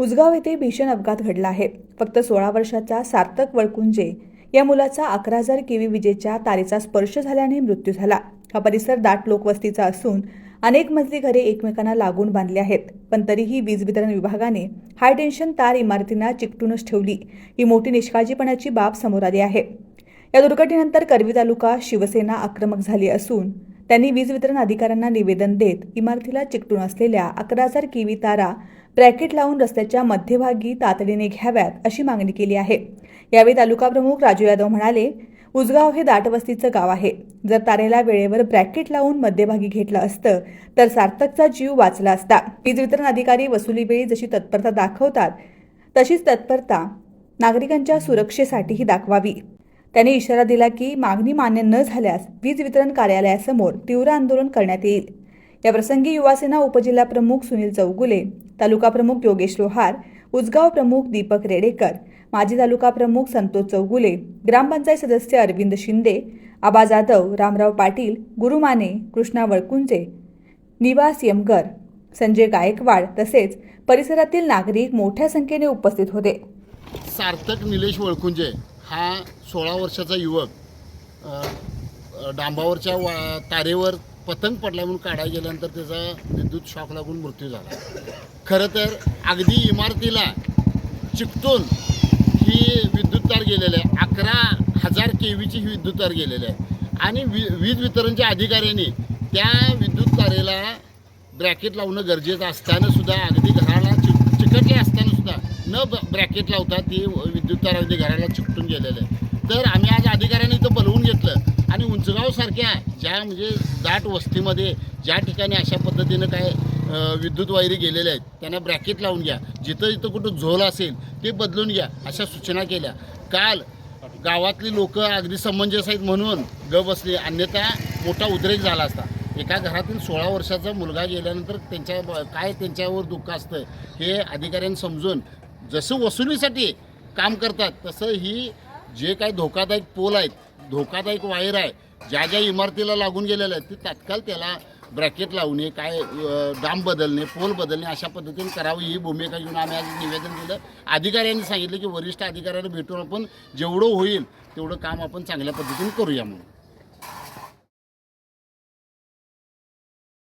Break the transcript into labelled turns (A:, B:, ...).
A: उसगाव येथे भीषण अपघात घडला आहे. फक्त सोळा वर्षाचा सार्थक वळकुंजे या मुलाचा अकरा हजार केवी विजेच्या तारेचा स्पर्श झाल्याने मृत्यू झाला. हा परिसर दाट लोकवस्तीचा असून अनेक मजली घरे एकमेकांना लागून बांधली आहेत. पण तरीही वीज वितरण विभागाने हाय टेन्शन तार इमारतींना चिकटूनच ठेवली. ही मोठी निष्काळजीपणाची बाब समोर आली आहे. या दुर्घटनेनंतर करवी तालुका शिवसेना आक्रमक झाली असून त्यांनी वीज वितरण अधिकाऱ्यांना निवेदन देत इमारतीला चिकटून असलेल्या अकरा हजार किवी तारा ब्रॅकेट लावून रस्त्याच्या मध्यभागी तातडीने घ्याव्यात अशी मागणी केली आहे. यावेळी तालुका प्रमुख राजू यादव म्हणाले उजगाव हे दाटवस्तीचं गाव आहे. जर तारेला वेळेवर ब्रॅकेट लावून मध्यभागी घेतलं असतं तर सार्थकचा जीव वाचला असता. वीज वितरण अधिकारी वसुलीवेळी जशी तत्परता दाखवतात तशीच तत्परता नागरिकांच्या सुरक्षेसाठीही दाखवावी. त्यांनी इशारा दिला की मागणी मान्य न झाल्यास वीज वितरण कार्यालयासमोर तीव्र आंदोलन करण्यात येईल. या प्रसंगी युवासेना उपजिल्हा प्रमुख सुनील चौगुले तालुका प्रमुख योगेश लोहार उजगाव प्रमुख दीपक रेडेकर माजी तालुका प्रमुख संतोष चौगुले ग्रामपंचायत सदस्य अरविंद शिंदे आबा जाधव रामराव पाटील गुरुमाने कृष्णा वळकुंजे निवास यमगर संजय गायकवाड तसेच परिसरातील नागरिक मोठ्या संख्येने उपस्थित होते.
B: सार्थक निलेश वळकुंजे हा सोळा वर्षाचा युवक डांबावरच्या वा तारेवर पतंग पडला म्हणून काढायला गेल्यानंतर त्याचा विद्युत शॉक लागून मृत्यू झाला. खरं तर अगदी इमारतीला चिकटून ही विद्युत तार गेलेली आहे. अकरा हजार के व्हीची ही विद्युत तार गेलेली आहे. आणि वी वीज वितरणच्या अधिकाऱ्यांनी त्या विद्युत तारेला ब्रॅकेट लावणं गरजेचं असताना सुद्धा अगदी घराला चिक चिकटले असताना सुद्धा न ब ब्रॅकेट लावता ती विद्युत तार अगदी घराला चिकटून गेलेलं आहे. तर आम्ही आज अधिकाऱ्यांनी इथं बोलवून घेतलं आणि उंचगावसारख्या ज्या म्हणजे दाट वस्तीमध्ये ज्या ठिकाणी अशा पद्धतीनं काय विद्युत वायरी गेलेल्या आहेत त्यांना ब्रॅकेट लावून घ्या. जिथं जिथं कुठं झोल असेल ते बदलून घ्या अशा सूचना केल्या. काल गावातली लोक अगदी समंजस आहेत म्हणून ग बसली. अन्यथा मोठा उद्रेक झाला असता. एका घरातील सोळा वर्षाचा मुलगा गेल्यानंतर त्यांच्या ब- काय त्यांच्यावर दुःख असतं हे अधिकाऱ्यांनी समजून जसं वसुलीसाठी काम करतात तसं ही जे काही धोकादायक पोल आहेत धोकादायक वायर आहे. ज्या ज्या इमारतीला लागून गेलेल्या आहेत ते तात्काळ त्याला ब्रॅकेट लावणे काय डाम बदलणे पोल बदलणे अशा पद्धतीने करावी. ही भूमिका घेऊन आम्ही आज निवेदन दिलं. अधिकाऱ्यांनी सांगितलं की वरिष्ठ अधिकाऱ्यांना भेटून आपण जेवढं होईल तेवढं काम आपण चांगल्या पद्धतीने करूया म्हणून.